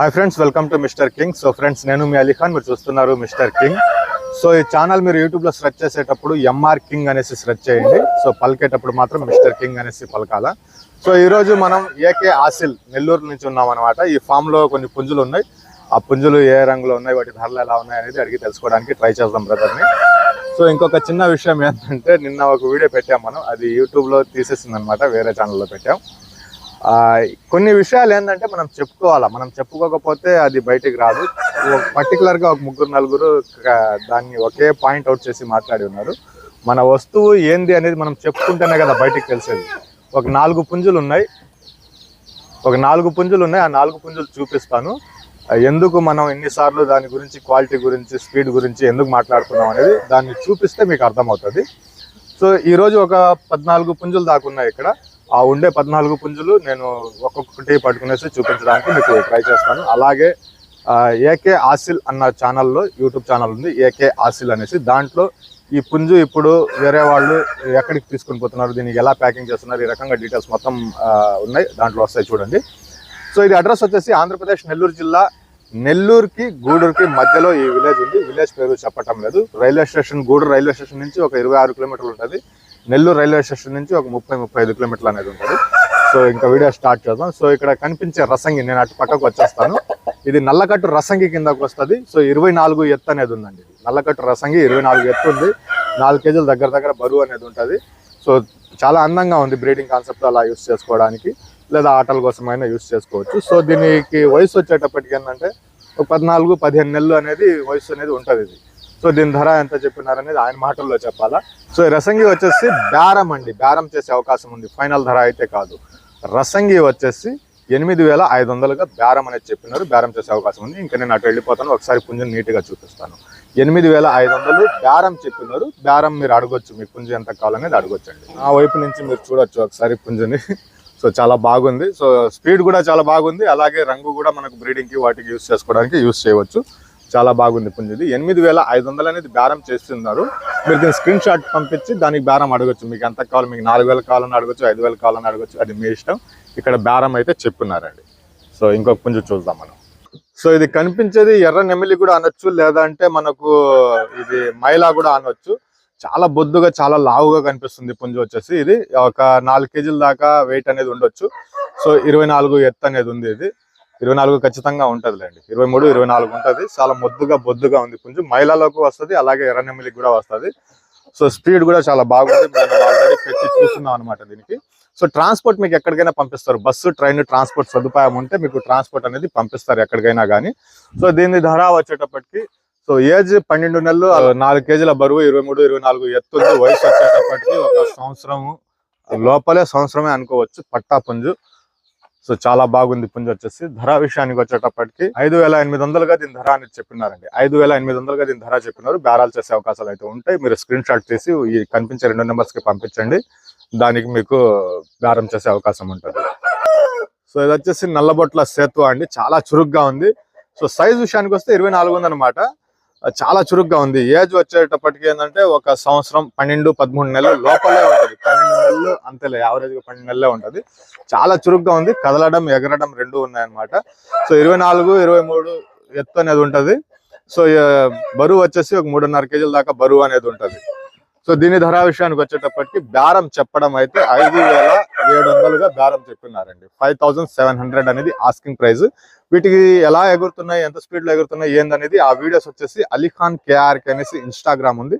Hi friends welcome to mister king so friends నేను మీ అలీఖాన్ మీరు చూస్తున్నారు మిస్టర్ కింగ్ సో ఈ ఛానల్ మీరు యూట్యూబ్లో స్ట్రెచ్ సెర్చ్ చేసేటప్పుడు ఎంఆర్ కింగ్ అనేసి సెర్చ్ చేయండి. సో పలికేటప్పుడు మాత్రం మిస్టర్ కింగ్ అనేసి పలకాల. సో ఈరోజు మనం ఏకే ఆసిల్ నెల్లూరు నుంచి ఉన్నాం అనమాట ఈ ఫామ్లో కొన్ని పుంజులు ఉన్నాయి. ఆ పుంజులు ఏ రంగులో ఉన్నాయి వాటి ధరలు ఎలా ఉన్నాయి అనేది అడిగి తెలుసుకోవడానికి ట్రై చేద్దాం బ్రదర్ని సో ఇంకొక చిన్న విషయం ఏంటంటే నిన్న ఒక వీడియో పెట్టాం మనం. అది యూట్యూబ్లో తీసేసింది అనమాట వేరే ఛానల్లో పెట్టాం. కొన్ని విషయాలు ఏంటంటే మనం చెప్పుకోవాలా. మనం చెప్పుకోకపోతే అది బయటికి రాదు. పర్టికులర్గా ఒక ముగ్గురు నలుగురు దాన్ని ఒకే పాయింట్ అవుట్ చేసి మాట్లాడి ఉన్నారు. మన వస్తువు ఏంది అనేది మనం చెప్పుకుంటేనే కదా బయటికి తెలిసేది. ఒక నాలుగు పుంజులు ఉన్నాయి. ఒక నాలుగు పుంజులు ఉన్నాయి. ఆ నాలుగు పుంజులు చూపిస్తాను. ఎందుకు మనం ఎన్నిసార్లు దాని గురించి క్వాలిటీ గురించి స్పీడ్ గురించి ఎందుకు మాట్లాడుతున్నాం అనేది దాన్ని చూపిస్తే మీకు అర్థమవుతుంది. సో ఈరోజు ఒక పద్నాలుగు పుంజులు దాకా ఉన్నాయి ఇక్కడ. ఆ ఉండే పద్నాలుగు పుంజులు నేను ఒక్కొక్కటి పట్టుకునేసి చూపించడానికి మీకు ట్రై చేస్తాను. అలాగే ఏకే ఆసిల్ అన్న ఛానల్లో యూట్యూబ్ ఛానల్ ఉంది ఏకే ఆసిల్ అనేసి. దాంట్లో ఈ పుంజు ఇప్పుడు వేరే వాళ్ళు ఎక్కడికి తీసుకుని పోతున్నారు దీనికి ఎలా ప్యాకింగ్ చేస్తున్నారు ఈ రకంగా డీటెయిల్స్ మొత్తం ఉన్నాయి. దాంట్లో వస్తాయి చూడండి. సో ఇది అడ్రస్ వచ్చేసి ఆంధ్రప్రదేశ్ నెల్లూరు జిల్లా. నెల్లూరుకి గూడూరుకి మధ్యలో ఈ విలేజ్ ఉంది. విలేజ్ పేరు చెప్పటం లేదు. Railway station Gudur railway station నుంచి ఒక ఇరవై ఆరు కిలోమీటర్లు ఉంటుంది. నెల్లూరు రైల్వే స్టేషన్ నుంచి ఒక ముప్పై ముప్పై ఐదు కిలోమీటర్లు అనేది ఉంటుంది. సో ఇంకా వీడియో స్టార్ట్ చేద్దాం. సో ఇక్కడ కనిపించే రసంగి నేను అటు పక్కకు వచ్చేస్తాను. ఇది నల్లకట్టు రసంగి కిందకు వస్తుంది. సో ఇరవై నాలుగు ఎత్తు అనేది ఉందండి ఇది. నల్లకట్టు రసంగి ఇరవై నాలుగు ఎత్తు ఉంది. నాలుగు కేజీల దగ్గర దగ్గర బరువు అనేది ఉంటుంది. సో చాలా అందంగా ఉంది బ్రీడింగ్ కాన్సెప్ట్ అలా యూస్ చేసుకోవడానికి. లేదా ఆటల కోసమైనా యూస్ చేసుకోవచ్చు. సో దీనికి వయసు వచ్చేటప్పటికి ఏంటంటే ఒక పద్నాలుగు పదిహేను నెలలు అనేది వయసు అనేది ఉంటుంది ఇది. సో దీని ధర ఎంత చెప్పినారనేది ఆయన మాటల్లో చెప్పాలా? సో రసంగి వచ్చేసి బేరం అండి. బేరం చేసే అవకాశం ఉంది. ఫైనల్ ధర అయితే కాదు. రసంగి వచ్చేసి ఎనిమిది వేల ఐదు వందలుగా బేరం అనేది చెప్పినారు. బేరం చేసే అవకాశం ఉంది. ఇంకా నేను అటు వెళ్ళిపోతాను. ఒకసారి పుంజుని నీట్గా చూపిస్తాను. ఎనిమిది వేల ఐదు వందలు బేరం చెప్పినారు. బేరం మీరు అడగొచ్చు. మీ పుంజు ఎంత కావాలనేది అడగొచ్చండి. ఆ వైపు నుంచి మీరు చూడొచ్చు ఒకసారి పుంజుని. సో చాలా బాగుంది. సో స్పీడ్ కూడా చాలా బాగుంది. అలాగే రంగు కూడా మనకు బ్రీడింగ్కి వాటికి యూస్ చేసుకోవడానికి యూస్ చేయవచ్చు. చాలా బాగుంది పుంజుది. ఎనిమిది వేల ఐదు వందలు అనేది బేరం చేస్తున్నారు. మీరు దీన్ని స్క్రీన్ షాట్ పంపించి దానికి బేరం అడగచ్చు. మీకు ఎంత కావాలి? మీకు నాలుగు వేలు కావాలని అడగచ్చు ఐదు వేలు కావాలని అడగచ్చు. అది మీ ఇష్టం. ఇక్కడ బేరం అయితే చెప్పున్నారండి సో ఇంకొక పుంజు చూద్దాం మనం. సో ఇది కనిపించేది ఎర్ర నెమిలి కూడా అనొచ్చు లేదంటే మనకు ఇది మైలా కూడా అనొచ్చు. చాలా బొద్దుగా చాలా లావుగా కనిపిస్తుంది పుంజు వచ్చేసి. ఇది ఒక నాలుగు కేజీల దాకా వెయిట్ అనేది ఉండొచ్చు. సో ఇరవై నాలుగు ఎత్తు అనేది ఉంది ఇది. ఇరవై నాలుగు ఖచ్చితంగా ఉంటదిలేండి. ఇరవై మూడు ఇరవై నాలుగు ఉంటుంది. చాలా మొద్దుగా బొద్దుగా ఉంది పుంజు. మైలాలోకి వస్తది అలాగే ఎర్రనెమ్మలికి కూడా వస్తది. సో స్పీడ్ కూడా చాలా బాగుంది. మేము ఆల్రెడీ పెట్టి చూస్తున్నాం అనమాట దీనికి. సో ట్రాన్స్పోర్ట్ మీకు ఎక్కడికైనా పంపిస్తారు. బస్సు ట్రైన్ ట్రాన్స్పోర్ట్ సదుపాయం ఉంటే మీకు ట్రాన్స్పోర్ట్ అనేది పంపిస్తారు ఎక్కడికైనా కానీ సో దీని ధర వచ్చేటప్పటికి సో ఏజ్ పన్నెండు నెలలు నాలుగు కేజీల బరువు ఇరవై మూడు ఇరవై నాలుగు ఎత్తుంది. వయసు వచ్చేటప్పటికి ఒక సంవత్సరం లోపలే సంవత్సరమే అనుకోవచ్చు పట్టా పుంజు. సో చాలా బాగుంది పుంజ వచ్చేసి. ధర విషయానికి వచ్చేటప్పటికి ఐదు వేల ఎనిమిది వందలుగా దీని ధర అని చెప్పినారండి. ఐదు వేల ఎనిమిది వందలుగా దీని ధర చెప్పినారు. బేరాలు చేసే అవకాశాలు అయితే ఉంటాయి. మీరు స్క్రీన్ షాట్ తీసి ఈ కనిపించే రెండు నెంబర్స్కి పంపించండి. దానికి మీకు బేరం చేసే అవకాశం ఉంటుంది. సో ఇది వచ్చేసి నల్లబొట్ల సేతు అండి. చాలా చురుగ్గా ఉంది. సో సైజ్ విషయానికి వస్తే ఇరవై నాలుగు ఉంది చాలా చురుగ్గా ఉంది. ఏజ్ వచ్చేటప్పటికి ఏంటంటే ఒక సంవత్సరం పన్నెండు పదమూడు నెలలు లోపలే ఉంటుంది. నెలలు అంతలే యావరేజ్గా పన్నెండు నెలలే ఉంటుంది. చాలా చురుగ్గా ఉంది. కదలడం ఎగరడం రెండు ఉన్నాయన్నమాట. సో ఇరవై నాలుగు ఇరవై మూడు ఎత్తు అనేది ఉంటది. సో బరువు వచ్చేసి ఒక మూడున్నర కేజీల దాకా బరువు అనేది ఉంటది. సో దీని ధర విషయానికి వచ్చేటప్పటికి బేరం చెప్పడం అయితే ఐదు వేల ఏడు వందలుగా బేరం చెప్పినారండి. ఫైవ్ థౌసండ్ సెవెన్ హండ్రెడ్ అనేది ఆస్కింగ్ ప్రైస్. వీటికి ఎలా ఎగురుతున్నాయి ఎంత స్పీడ్లో ఎగురుతున్నాయి ఏందనేది ఆ వీడియోస్ వచ్చేసి అలీఖాన్ కేఆర్కే అనేసి ఇన్స్టాగ్రామ్ ఉంది.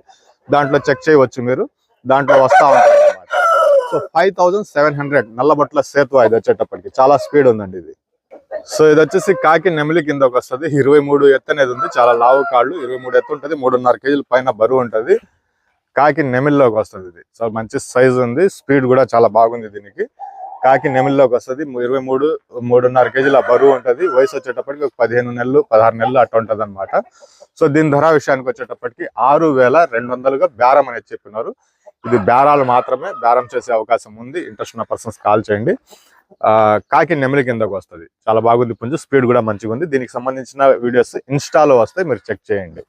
దాంట్లో చెక్ చేయవచ్చు మీరు. దాంట్లో వస్తా ఉంటారు so five thousand seven hundred నల్లబొట్ల సేతు ఇది వచ్చేటప్పటికి. చాలా స్పీడ్ ఉందండి ఇది. సో ఇది వచ్చేసి కాకి నెమిలి కిందకి వస్తుంది. ఇరవై మూడు ఎత్తు అనేది ఉంది. చాలా లావు కాళ్ళు. ఇరవై మూడు ఎత్తు ఉంటుంది. మూడున్నర కేజీల పైన బరువు ఉంటది. కాకి నెమిల్లోకి వస్తుంది ఇది. సో మంచి సైజ్ ఉంది. స్పీడ్ కూడా చాలా బాగుంది దీనికి. కాకి నెమిల్లోకి వస్తుంది. ఇరవై మూడు మూడున్నర కేజీల బరువు ఉంటది. వయసు వచ్చేటప్పటికి ఒక పదిహేను నెలలు పదహారు నెలలు అట్లా ఉంటది అనమాట సో దీని ధర విషయానికి వచ్చేటప్పటికి ఆరు వేల రెండు వందలుగా బేరం అనేది చెప్పినారు. ఇది బేరాలు మాత్రమే బేరం చేసే అవకాశం ఉంది. ఇంట్రెస్ట్ ఉన్న పర్సన్స్ కాల్ చేయండి. ఆ, కాకి నెమలి కిందకు వస్తుంది. చాలా బాగుంది పుంజు స్పీడ్ కూడా మంచిగా ఉంది. దీనికి సంబంధించిన వీడియోస్ ఇన్స్టాలో వస్తాయి మీరు చెక్ చేయండి.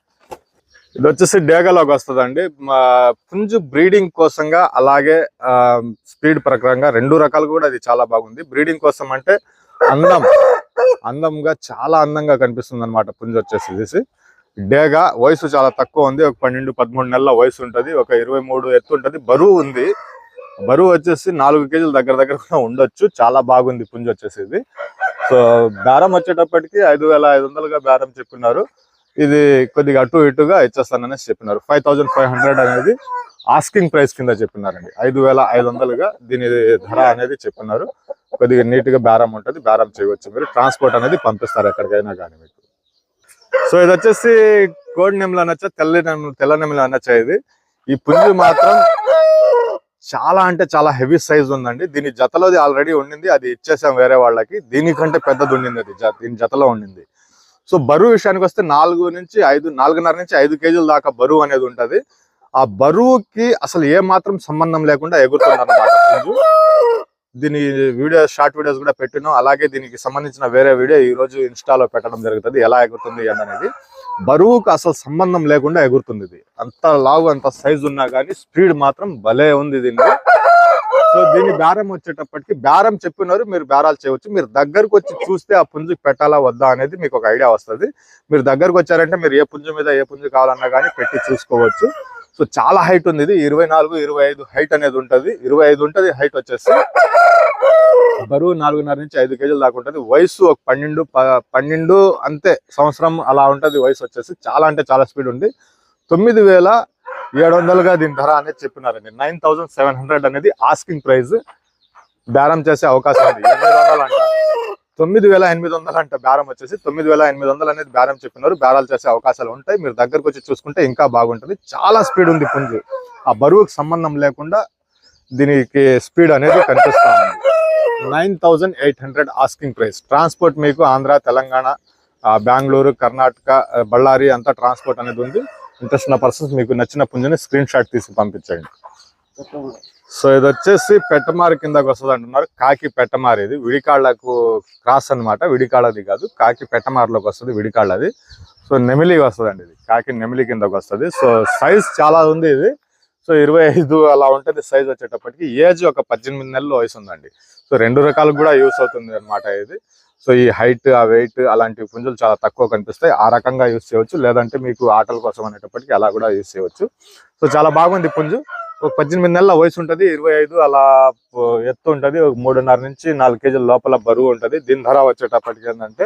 ఇది వచ్చేసి డేగలోకి వస్తుందండి. పుంజు బ్రీడింగ్ కోసంగా అలాగే స్పీడ్ ప్రకారంగా రెండు రకాలు కూడా అది చాలా బాగుంది. బ్రీడింగ్ కోసం అంటే అందం అందంగా చాలా అందంగా కనిపిస్తుంది అనమాట పుంజు వచ్చేసి డేగా వయసు చాలా తక్కువ ఉంది. ఒక పన్నెండు పదమూడు నెలల వయసు ఉంటది. ఒక ఇరవై మూడు ఎత్తు ఉంటుంది. బరువు ఉంది. బరువు వచ్చేసి నాలుగు కేజీలు దగ్గర దగ్గర కూడా ఉండొచ్చు. చాలా బాగుంది పుంజు వచ్చేసి ఇది సో బేరం వచ్చేటప్పటికి ఐదు వేల ఐదు వందలుగా బేరం చెప్పినారు ఇది కొద్దిగా అటు ఇటుగా ఇచ్చేస్తాననేసి చెప్పినారు. ఫైవ్ థౌజండ్ ఫైవ్ హండ్రెడ్ అనేది ఆస్కింగ్ ప్రైస్ కింద చెప్పినారండి. ఐదు వేల ఐదు వందలుగా దీని ధర అనేది చెప్పినారు. కొద్దిగా నీట్గా బేరం ఉంటుంది. బేరం చేయవచ్చు మీరు. ట్రాన్స్పోర్ట్ అనేది పంపిస్తారు ఎక్కడికైనా కానీ మీకు. సో ఇది వచ్చేసి కోడి నెమలు అనొచ్చా తెల్ల నెమలు తెల్ల నెమలు అనొచ్చా ఇది. ఈ పుంజు మాత్రం చాలా అంటే చాలా హెవీ సైజ్ ఉందండి. దీని జతలోది ఆల్రెడీ ఉండింది అది ఇచ్చేసాం వేరే వాళ్ళకి. దీనికంటే పెద్దది ఉండింది అది జ- దీని జతలో ఉండింది. సో బరువు విషయానికి వస్తే నాలుగు నుంచి ఐదు నాలుగున్నర నుంచి ఐదు కేజీల దాకా బరువు అనేది ఉంటది. ఆ బరువుకి అసలు ఏ మాత్రం సంబంధం లేకుండా ఎగురుతుంది అన్నమాట పుంజు. దీని వీడియో షార్ట్ వీడియోస్ కూడా పెట్టినాం. అలాగే దీనికి సంబంధించిన వేరే వీడియో ఈ రోజు ఇన్స్టాలో పెట్టడం జరుగుతుంది. ఎలా ఎగురుతుంది అనేది బరువుకు అసలు సంబంధం లేకుండా ఎగురుతుంది ఇది. అంత లావు అంత సైజు ఉన్నా కానీ స్పీడ్ మాత్రం భలే ఉంది దీనికి. సో దీని బేరం వచ్చేటప్పటికి బేరం చెప్పినారు మీరు బేరాలు చేయవచ్చు. మీరు దగ్గరకు వచ్చి చూస్తే ఆ పుంజుకి పెట్టాలా వద్దా అనేది మీకు ఒక ఐడియా వస్తుంది. మీరు దగ్గరకు వచ్చారంటే మీరు ఏ పుంజు మీద ఏ పుంజు కావాలన్నా కానీ పెట్టి చూసుకోవచ్చు. సో చాలా హైట్ ఉంది ఇది. ఇరవై నాలుగు ఇరవై ఐదు హైట్ అనేది ఉంటుంది. ఇరవై ఐదు ఉంటుంది హైట్ వచ్చేసి బరువు నాలుగున్నర నుంచి ఐదు కేజీల దాకా ఉంటుంది. వయసు ఒక పన్నెండు పన్నెండు అంతే సంవత్సరం అలా ఉంటది వయసు వచ్చేసి. చాలా అంటే చాలా స్పీడ్ ఉంది. తొమ్మిది వేల ఏడు వందలుగా దీని ధర అనేది చెప్పినారండి నైన్ థౌసండ్ సెవెన్ హండ్రెడ్ అనేది ఆస్కింగ్ ప్రైస్ బేరం చేసే అవకాశం ఉంది. ఎనిమిది వందలు అంటారు తొమ్మిది వేల ఎనిమిది వందలు అంట బేరం వచ్చేసి. తొమ్మిది వేల ఎనిమిది వందలు అనేది బేరం చెప్పినారు. బేరాలు చేసే అవకాశాలు ఉంటాయి. మీరు దగ్గరకు వచ్చి చూసుకుంటే ఇంకా బాగుంటుంది. చాలా స్పీడ్ ఉంది పుంజు. ఆ బరువుకు సంబంధం లేకుండా దీనికి స్పీడ్ అనేది కనిపిస్తా ఉంది. Nine thousand eight hundred asking price. Transport మీకు ఆంధ్ర తెలంగాణ ఆ, బెంగళూరు కర్ణాటక బళ్ళారి అంతా ట్రాన్స్పోర్ట్ అనేది ఉంది. ఇంట్రెస్ట్ ఉన్న పర్సన్స్ మీకు నచ్చిన పుంజుని స్క్రీన్ షాట్ తీసి పంపించండి. సో ఇది వచ్చేసి పెట్టమారి కిందకి వస్తుంది అంటున్నారు. కాకి పెట్టమారి ఇది. విడికాళ్ళకు క్రాస్ అన్నమాట. విడికాళ్ళది కాదు. కాకి పెట్టమారిలోకి వస్తుంది. విడికాళ్ళది. సో నెమిలి వస్తుందండి ఇది. కాకి నెమిలి కిందకి వస్తుంది. సో సైజ్ చాలా ఉంది ఇది. సో ఇరవై ఐదు అలా ఉంటుంది సైజ్ వచ్చేటప్పటికి. ఏజ్ ఒక పద్దెనిమిది నెలలు వయసు ఉందండి. సో రెండు రకాలు కూడా యూస్ అవుతుంది అనమాట ఇది. సో ఈ హైట్ ఆ వెయిట్ అలాంటి పుంజులు చాలా తక్కువ కనిపిస్తాయి. ఆ రకంగా యూస్ చేయవచ్చు. లేదంటే మీకు ఆటల కోసం అనేటప్పటికి అలా కూడా యూస్ చేయవచ్చు. సో చాలా బాగుంది పుంజు. ఒక పద్దెనిమిది నెలల వయసు ఉంటుంది ఇరవై ఐదు అలా ఎత్తు ఉంటుంది ఒక మూడున్నర నుంచి నాలుగు కేజీల లోపల బరువు ఉంటుంది. దీని ధర వచ్చేటప్పటికి ఏంటంటే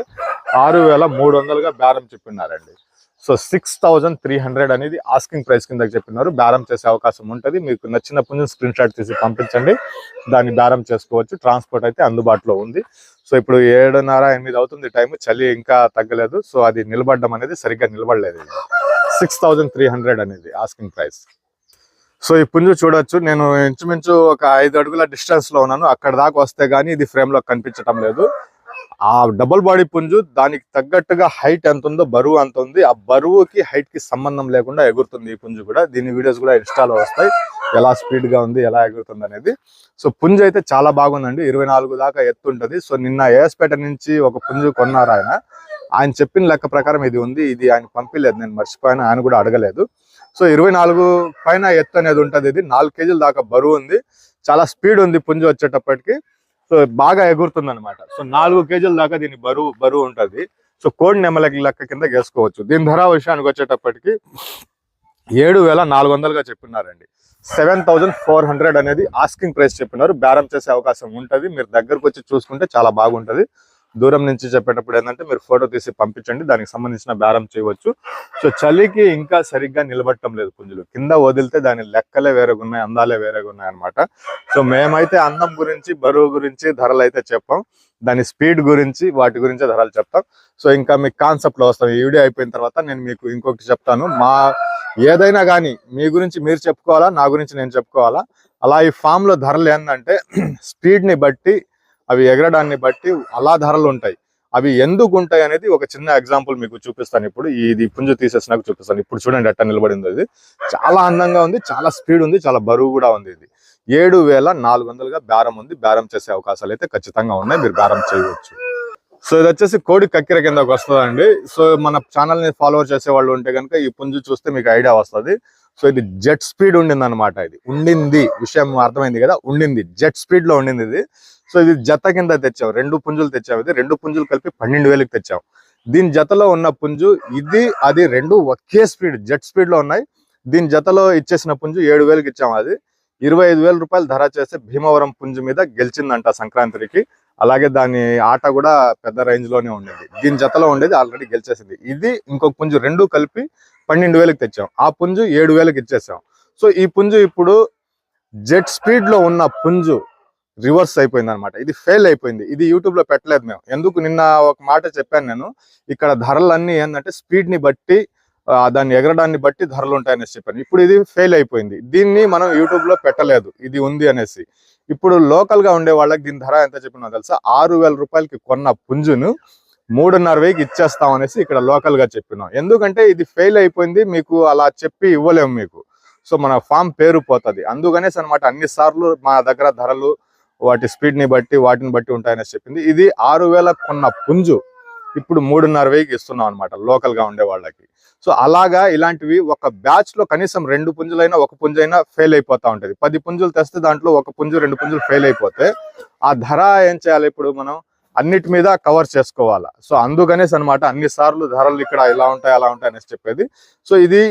ఆరు వేల మూడు వందలుగా బేరం చెప్పినారండి so six thousand three hundred అనేది ఆస్కింగ్ ప్రైస్ కింద చెప్పినారు. బేరం చేసే అవకాశం ఉంటుంది. మీకు నచ్చిన పుంజం స్క్రీన్ షాట్ తీసి పంపించండి. దాన్ని బేరం చేసుకోవచ్చు. ట్రాన్స్పోర్ట్ అయితే అందుబాటులో ఉంది. సో ఇప్పుడు ఏడున్నర ఎనిమిది అవుతుంది టైం చలి ఇంకా తగ్గలేదు. సో అది నిలబడడం అనేది సరిగ్గా నిలబడలేదు. సిక్స్ థౌజండ్ త్రీ హండ్రెడ్ అనేది ఆస్కింగ్ ప్రైస్ సో ఈ పుంజు చూడొచ్చు. నేను ఇంచుమించు ఒక ఐదు అడుగుల డిస్టెన్స్లో ఉన్నాను. అక్కడ దాకా వస్తే గానీ ఇది ఫ్రేమ్లో కనిపించడం లేదు. ఆ డబుల్ బాడీ పుంజు దానికి తగ్గట్టుగా హైట్ ఎంత ఉందో బరువు అంత ఉంది ఆ బరువుకి హైట్కి సంబంధం లేకుండా ఎగురుతుంది ఈ పుంజు కూడా. దీని వీడియోస్ కూడా ఇన్స్టాలో వస్తాయి. ఎలా స్పీడ్గా ఉంది ఎలా ఎగురుతుంది అనేది. సో పుంజు అయితే చాలా బాగుందండి. ఇరవై నాలుగు దాకా ఎత్తుంటది సో నిన్న ఏఎస్పేట నుంచి ఒక పుంజు కొన్నారు ఆయన. ఆయన చెప్పిన లెక్క ప్రకారం ఇది ఉంది. ఇది ఆయన పంపించలేదు నేను మర్చిపోయాను. ఆయన కూడా అడగలేదు. సో ఇరవై నాలుగు పైన ఎత్తు అనేది ఉంటది. ఇది నాలుగు కేజీల దాకా బరువు ఉంది. చాలా స్పీడ్ ఉంది పుంజు వచ్చేటప్పటికి. సో బాగా ఎగురుతుంది అనమాట సో నాలుగు కేజీల దాకా దీని బరువు బరువు ఉంటది. సో కోడి నెమల లెక్క కింద వేసుకోవచ్చు దీని ధర విషయానికి వచ్చేటప్పటికి ఏడు వేల నాలుగు వందలుగా చెప్పినారండి. సెవెన్ థౌజండ్ ఫోర్ హండ్రెడ్ అనేది ఆస్కింగ్ ప్రైస్ చెప్పినారు. బేరం చేసే అవకాశం ఉంటది. మీరు దగ్గరకు వచ్చి చూసుకుంటే చాలా బాగుంటది. దూరం నుంచి చెప్పేటప్పుడు ఏంటంటే మీరు ఫోటో తీసి పంపించండి దానికి సంబంధించిన బేరం చేయవచ్చు. సో చలికి ఇంకా సరిగ్గా నిలబడటం లేదు పుంజులు. కింద వదిలితే దాని లెక్కలే వేరేగా ఉన్నాయి అందాలే వేరేగా ఉన్నాయి అనమాట సో మేమైతే అందం గురించి బరువు గురించి ధరలు అయితే చెప్పాం. దాని స్పీడ్ గురించి వాటి గురించి ధరలు చెప్తాం. సో ఇంకా మీకు కాన్సెప్ట్లో వస్తాం. ఈ వీడియో అయిపోయిన తర్వాత నేను మీకు ఇంకొకటి చెప్తాను. మా ఏదైనా కానీ మీ గురించి మీరు చెప్పుకోవాలా నా గురించి నేను చెప్పుకోవాలా? అలా ఈ ఫామ్లో ధరలు ఏంటంటే స్పీడ్ని బట్టి అవి ఎగరడాన్ని బట్టి అలా ధరలు ఉంటాయి. అవి ఎందుకు ఉంటాయి అనేది ఒక చిన్న ఎగ్జాంపుల్ మీకు చూపిస్తాను ఇప్పుడు. ఇది పుంజు తీసేసినాక చూపిస్తాను. ఇప్పుడు చూడండి ఎట్ట నిలబడింది ఇది. చాలా అందంగా ఉంది చాలా స్పీడ్ ఉంది చాలా బరువు కూడా ఉంది ఇది. ఏడు వేల నాలుగు వందలుగా బేరం ఉంది. బేరం చేసే అవకాశాలు అయితే ఖచ్చితంగా ఉన్నాయి. మీరు బేరం చేయవచ్చు. సో ఇది వచ్చేసి కోడి కక్కెర కిందకి వస్తుందండి. సో మన ఛానల్ని ఫాలోవర్ చేసే వాళ్ళు ఉంటే కనుక ఈ పుంజు చూస్తే మీకు ఐడియా వస్తుంది. సో ఇది జెట్ స్పీడ్ ఉండింది అనమాట ఇది. ఉండింది. విషయం అర్థమైంది కదా? ఉండింది. జెట్ స్పీడ్లో ఉండింది ఇది. సో ఇది జత కింద తెచ్చావు. రెండు పుంజులు తెచ్చావు. ఇది రెండు పుంజులు కలిపి పన్నెండు వేలకు తెచ్చావు. దీని జతలో ఉన్న పుంజు ఇది అది రెండు ఒకే స్పీడ్ జెట్ స్పీడ్లో ఉన్నాయి. దీని జతలో ఇచ్చేసిన పుంజు ఏడు వేలకు ఇచ్చాం అది. ఇరవై ఐదు వేల రూపాయలు ధర చేస్తే భీమవరం పుంజు మీద గెలిచిందంట సంక్రాంతికి. అలాగే దాని ఆట కూడా పెద్ద రేంజ్లోనే ఉండేది. దీని జతలో ఉండేది ఆల్రెడీ గెలిచేసింది. ఇది ఇంకొక పుంజు రెండు కలిపి పన్నెండు వేలకు తెచ్చాం. ఆ పుంజు ఏడు వేలకు ఇచ్చేసాం. సో ఈ పుంజు ఇప్పుడు జెట్ స్పీడ్లో ఉన్న పుంజు రివర్స్ అయిపోయింది అనమాట ఇది ఫెయిల్ అయిపోయింది. ఇది యూట్యూబ్లో పెట్టలేదు మేము. ఎందుకు? నిన్న ఒక మాట చెప్పాను నేను. ఇక్కడ ధరలన్నీ ఏంటంటే స్పీడ్ని బట్టి దాన్ని ఎగరడాన్ని బట్టి ధరలు ఉంటాయనేసి చెప్పాను. ఇప్పుడు ఇది ఫెయిల్ అయిపోయింది. దీన్ని మనం యూట్యూబ్లో పెట్టలేదు. ఇది ఉంది అనేసి. ఇప్పుడు లోకల్గా ఉండే వాళ్ళకి దీని ధర ఎంత చెప్పినా తెలుసా? ఆరు వేల రూపాయలకి కొన్న పుంజును మూడున్నర వేకి ఇచ్చేస్తాం అనేసి ఇక్కడ లోకల్గా చెప్పినాం. ఎందుకంటే ఇది ఫెయిల్ అయిపోయింది. మీకు అలా చెప్పి ఇవ్వలేము మీకు. సో మన ఫామ్ పేరు పోతుంది. అందుకనేసి అనమాట అన్ని సార్లు మా దగ్గర ధరలు వాటి స్పీడ్ని బట్టి వాటిని బట్టి ఉంటాయని చెప్పింది. ఇది ఆరు కొన్న పుంజు. ఇప్పుడు మూడున్నర వేకి ఇస్తున్నాం అనమాట లోకల్గా ఉండే వాళ్ళకి. సో అలాగా ఇలాంటివి ఒక బ్యాచ్లో కనీసం రెండు పుంజులైనా ఒక పుంజైనా ఫెయిల్ అయిపోతా ఉంటది. పది పుంజులు తెస్తే దాంట్లో ఒక పుంజు రెండు పుంజులు ఫెయిల్ అయిపోతే ఆ ధర ఏం చేయాలి ఇప్పుడు మనం? అన్నిటి మీద కవర్ చేసుకోవాలా. సో అందుకనేసి అనమాట అన్ని సార్లు ధరలు ఇక్కడ ఇలా ఉంటాయి అలా ఉంటాయి అనేసి చెప్పేది. సో ఇది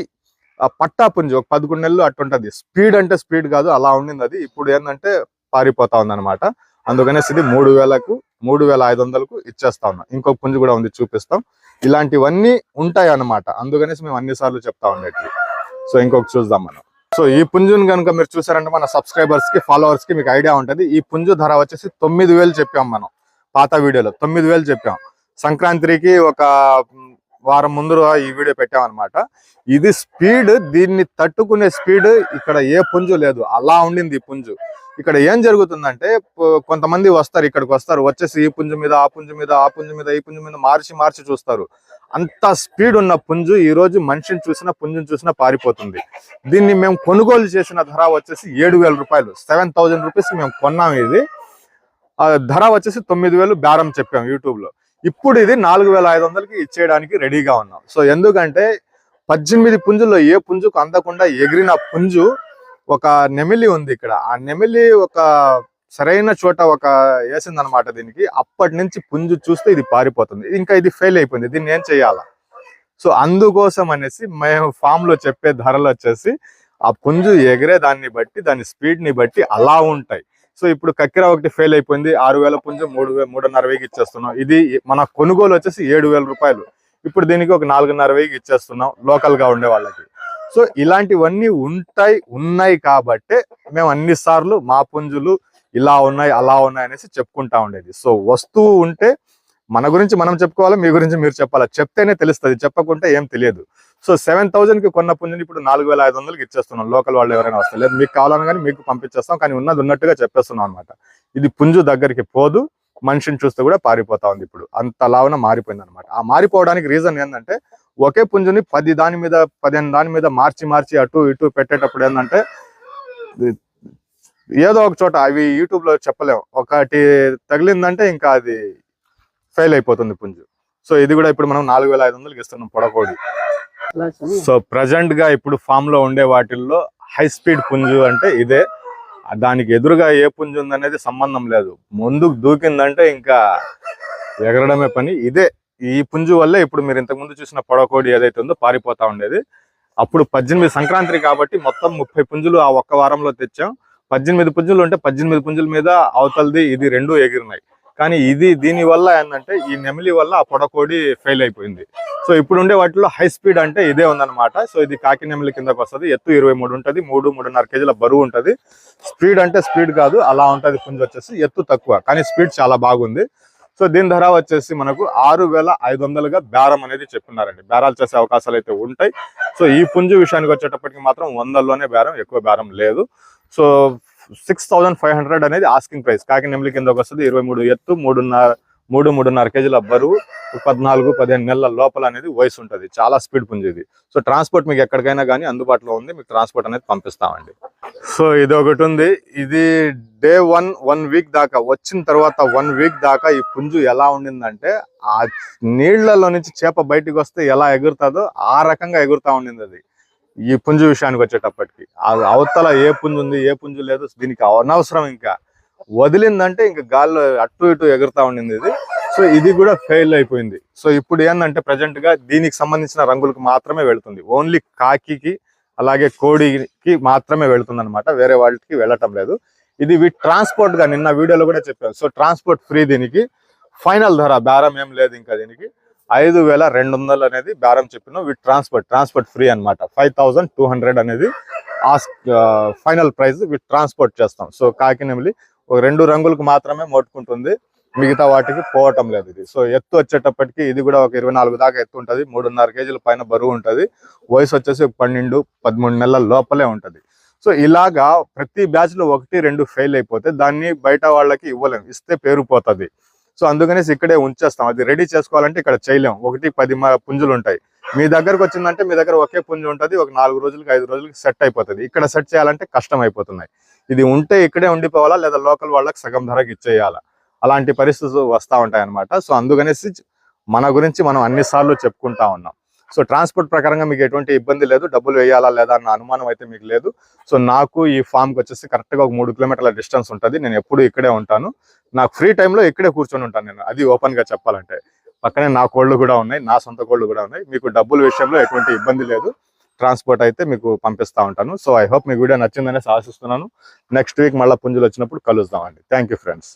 పట్టా పుంజు ఒక పదకొండు నెలలు అట్టుంటది. స్పీడ్ అంటే స్పీడ్ కాదు అలా ఉండింది అది. ఇప్పుడు ఏంటంటే పారిపోతా ఉందన్నమాట. అందుకనేసి ఇది మూడు వేలకు మూడు వేల ఐదు వందలకు ఇచ్చేస్తా ఉన్నాం. ఇంకొక పుంజు కూడా ఉంది చూపిస్తాం. ఇలాంటివన్నీ ఉంటాయి అన్నమాట అందుకనేసి మేము అన్ని సార్లు చెప్తా ఉండేటివి. సో ఇంకొక చూద్దాం మనం. సో ఈ పుంజుని కనుక మీరు చూసారంటే మన సబ్స్క్రైబర్స్కి ఫాలోవర్స్కి మీకు ఐడియా ఉంటుంది. ఈ పుంజు ధర వచ్చేసి తొమ్మిది వేలు చెప్పాం మనం. పాత వీడియోలో తొమ్మిది వేలు చెప్పాం. సంక్రాంతికి ఒక వారం ముందుగా ఈ వీడియో పెట్టామన్నమాట. ఇది స్పీడ్ దీన్ని తట్టుకునే స్పీడ్ ఇక్కడ ఏ పుంజు లేదు. అలా ఉండింది ఈ పుంజు. ఇక్కడ ఏం జరుగుతుందంటే కొంతమంది వస్తారు ఇక్కడికి వస్తారు. వచ్చేసి ఈ పుంజు మీద ఆ పుంజు మీద ఆ పుంజు మీద ఈ పుంజు మీద మార్చి మార్చి చూస్తారు. అంత స్పీడ్ ఉన్న పుంజు ఈ రోజు మనిషిని చూసినా పుంజుని చూసినా పారిపోతుంది. దీన్ని మేము కొనుగోలు చేసిన ధర వచ్చేసి ఏడు వేల రూపాయలు. సెవెన్ థౌజండ్ రూపీస్ మేము కొన్నాం ఇది. ఆ ధర వచ్చేసి తొమ్మిది వేలు బేరం చెప్పాం యూట్యూబ్లో ఇప్పుడు ఇది నాలుగు వేల ఐదు వందలకి ఇచ్చేయడానికి రెడీగా ఉన్నాం. సో ఎందుకంటే పద్దెనిమిది పుంజుల్లో ఏ పుంజుకు అందకుండా ఎగిరిన పుంజు ఒక నెమిలి ఉంది ఇక్కడ. ఆ నెమిలి ఒక సరైన చోట ఒక వేసిందనమాట దీనికి. అప్పటి నుంచి పుంజు చూస్తే ఇది పారిపోతుంది. ఇంకా ఇది ఫెయిల్ అయిపోయింది. దీన్ని ఏం చేయాలా? సో అందుకోసం అనేసి మేము ఫామ్లో చెప్పే ధరలు వచ్చేసి ఆ పుంజు ఎగిరే దాన్ని బట్టి దాని స్పీడ్ని బట్టి అలా ఉంటాయి. సో ఇప్పుడు కక్కెర ఒకటి ఫెయిల్ అయిపోయింది ఆరు వేల పుంజు మూడు వేల మూడున్నర వేకి ఇచ్చేస్తున్నాం. ఇది మన కొనుగోలు వచ్చేసి ఏడు వేల రూపాయలు. ఇప్పుడు దీనికి ఒక నాలుగున్నర వేకి ఇచ్చేస్తున్నాం లోకల్గా ఉండే వాళ్ళకి. సో ఇలాంటివన్నీ ఉంటాయి ఉన్నాయి కాబట్టే మేము అన్ని సార్లు మా పుంజులు ఇలా ఉన్నాయి అలా ఉన్నాయి అనేసి చెప్పుకుంటా ఉండేది. సో వస్తువు ఉంటే మన గురించి మనం చెప్పుకోవాలి మీ గురించి మీరు చెప్పాలి? చెప్తేనే తెలుస్తుంది చెప్పకుంటే ఏం తెలియదు. సో సెవెన్ థౌసండ్కి కొన్న పుంజుని ఇప్పుడు నాలుగు వేల ఐదు వందలకి ఇచ్చేస్తున్నాం. లోకల్ వాళ్ళు ఎవరైనా వస్తే. లేదు మీకు కావాలని కానీ మీకు పంపించేస్తాం. కానీ ఉన్నది ఉన్నట్టుగా చెప్పేస్తున్నాం అనమాట ఇది పుంజు దగ్గరికి పోదు. మనిషిని చూస్తే కూడా పారిపోతా ఉంది ఇప్పుడు. అంత లావున మారిపోయింది అనమాట ఆ మారిపోవడానికి రీజన్ ఏంటంటే ఒకే పుంజుని పది దాని మీద పదిహేను దాని మీద మార్చి మార్చి అటు ఇటు పెట్టేటప్పుడు ఏంటంటే ఏదో ఒక చోట అవి యూట్యూబ్లో చెప్పలేం. ఒకటి తగిలిందంటే ఇంకా అది ఫెయిల్ అయిపోతుంది పుంజు. సో ఇది కూడా ఇప్పుడు మనం నాలుగు వేల ఐదు వందలకి ఇస్తున్నాం పొడకోడి. సో ప్రజెంట్గా ఇప్పుడు ఫామ్లో ఉండే వాటిల్లో హై స్పీడ్ పుంజు అంటే ఇదే. దానికి ఎదురుగా ఏ పుంజు ఉందనేది సంబంధం లేదు. ముందుకు దూకిందంటే ఇంకా ఎగరడమే పని. ఇదే ఈ పుంజు వల్లే ఇప్పుడు మీరు ఇంతకు ముందు చూసిన పొడకోడి ఏదైతే ఉందో పారిపోతా ఉండేది. అప్పుడు పద్దెనిమిది సంక్రాంతి కాబట్టి మొత్తం ముప్పై పుంజులు ఆ ఒక్క వారంలో తెచ్చాం. పద్దెనిమిది పుంజులు ఉంటే పద్దెనిమిది పుంజుల మీద అవతలది ఇది రెండు ఎగిరినాయి. కానీ ఇది దీని వల్ల ఏంటంటే ఈ నెమిలి వల్ల ఆ పొడకోడి ఫెయిల్ అయిపోయింది. సో ఇప్పుడుండే వాటిలో హై స్పీడ్ అంటే ఇదే ఉందన్నమాట. సో ఇది కాకి నెమిలి కిందకు వస్తుంది. ఎత్తు ఇరవై మూడు ఉంటుంది. మూడు మూడున్నర కేజీల బరువు ఉంటుంది. స్పీడ్ అంటే స్పీడ్ కాదు. అలా ఉంటది పుంజ వచ్చేసి. ఎత్తు తక్కువ. కానీ స్పీడ్ చాలా బాగుంది. సో దీని ధర వచ్చేసి మనకు ఆరు వేల ఐదు వందలుగా బేరం అనేది చెప్పున్నారండి బేరాలు చేసే అవకాశాలు అయితే ఉంటాయి. సో ఈ పుంజు విషయానికి వచ్చేటప్పటికి మాత్రం వందల్లోనే బేరం. ఎక్కువ బేరం లేదు. So six thousand five hundred అనేది ఆస్కింగ్ ప్రైస్ కాకి నెమిలి కిందకి వస్తుంది ఇరవై మూడు ఎత్తు మూడున్నర మూడు మూడున్నర కేజీల బరువు పద్నాలుగు పదిహేను నెలల లోపల అనేది వయసు ఉంటుంది. చాలా స్పీడ్ పుంజేది. ఇది సో ట్రాన్స్పోర్ట్ మీకు ఎక్కడికైనా కానీ అందుబాటులో ఉంది. మీకు ట్రాన్స్పోర్ట్ అనేది పంపిస్తామండి. సో ఇది ఒకటి ఉంది. ఇది డే వన్ వన్ వీక్ దాకా వచ్చిన తర్వాత వన్ వీక్ దాకా ఈ పుంజు ఎలా ఉండిందంటే ఆ నీళ్ళలో నుంచి చేప బయటికి వస్తే ఎలా ఎగురుతుందో ఆ రకంగా ఎగురుతా ఉండింది అది ఈ పుంజు విషయానికి వచ్చేటప్పటికి. ఆ అవతల ఏ పుంజు ఉంది ఏ పుంజు లేదు దీనికి అనవసరం ఇంకా. వదిలిందంటే ఇంకా గాల్లో అటు ఇటు ఎగురుతా ఉండింది ఇది. సో ఇది కూడా ఫెయిల్ అయిపోయింది. సో ఇప్పుడు ఏంటంటే ప్రజెంట్గా దీనికి సంబంధించిన రంగులకు మాత్రమే వెళ్తుంది. ఓన్లీ కాకి అలాగే కోడికి మాత్రమే వెళ్తుంది అనమాట వేరే వాళ్ళకి వెళ్ళటం లేదు. ఇది వీటి ట్రాన్స్పోర్ట్గా నిన్న వీడియోలో కూడా చెప్పాను. సో ట్రాన్స్పోర్ట్ ఫ్రీ దీనికి. ఫైనల్ ధర బేరం ఏం లేదు ఇంకా దీనికి. ఐదు వేల రెండు వందలు అనేది బేరం చెప్పిన. విత్ ట్రాన్స్పోర్ట్ ట్రాన్స్పోర్ట్ ఫ్రీ అనమాట ఫైవ్ థౌసండ్ టూ హండ్రెడ్ అనేది ఫైనల్ ప్రైస్ విత్ ట్రాన్స్పోర్ట్ చేస్తాం. సో కాకినెమిలి ఒక రెండు రంగులకు మాత్రమే మోటుకుంటుంది మిగతా వాటికి పోవటం లేదు ఇది. సో ఎత్తు వచ్చేటప్పటికి ఇది కూడా ఒక ఇరవై నాలుగు దాకా ఎత్తు ఉంటుంది. మూడున్నర కేజీల పైన బరువు ఉంటుంది. వయసు వచ్చేసి పన్నెండు పదమూడు నెలల లోపలే ఉంటుంది. సో ఇలాగా ప్రతి బ్యాచ్లో ఒకటి రెండు ఫెయిల్ అయిపోతే దాన్ని బయట వాళ్ళకి ఇవ్వలేము ఇస్తే పేరుపోతుంది. సో అందుకనేసి ఇక్కడే ఉంచేస్తాం. అది రెడీ చేసుకోవాలంటే ఇక్కడ చేయలేం. ఒకటి పది మ- పుంజులు ఉంటాయి. మీ దగ్గరకు వచ్చిందంటే మీ దగ్గర ఒకే పుంజు ఉంటుంది. ఒక నాలుగు రోజులకి ఐదు రోజులకి సెట్ అయిపోతుంది. ఇక్కడ సెట్ చేయాలంటే కష్టం అయిపోతున్నాయి ఇది ఉంటే ఇక్కడే ఉండిపోవాలా? లేదా లోకల్ వాళ్ళకి సగం ధరకు ఇచ్చేయాలా? అలాంటి పరిస్థితులు వస్తూ ఉంటాయి అనమాట సో అందుకనేసి మన గురించి మనం అన్ని సార్లు చెప్పుకుంటా ఉన్నాం. సో ట్రాన్స్పోర్ట్ ప్రకారంగా మీకు ఎటువంటి ఇబ్బంది లేదు. డబ్బులు వేయాలా లేదా అన్న అనుమానం అయితే మీకు లేదు. సో నాకు ఈ ఫామ్కి వచ్చేసి కరెక్ట్గా ఒక మూడు కిలోమీటర్ల డిస్టెన్స్ ఉంటుంది. నేను ఎప్పుడు ఇక్కడే ఉంటాను. నాకు ఫ్రీ టైంలో ఇక్కడే కూర్చొని ఉంటాను నేను. అది ఓపెన్గా చెప్పాలంటే. పక్కనే నా కోళ్ళు కూడా ఉన్నాయి. నా సొంత కోళ్ళు కూడా ఉన్నాయి. మీకు డబ్బుల విషయంలో ఎటువంటి ఇబ్బంది లేదు. ట్రాన్స్పోర్ట్ అయితే మీకు పంపిస్తా ఉంటాను. సో ఐ హోప్ మీకు వీడియో నచ్చిందని ఆశిస్తున్నాను. నెక్స్ట్ వీక్ మళ్ళీ పుంజులు వచ్చినప్పుడు కలుద్దామండి థ్యాంక్ యూ ఫ్రెండ్స్.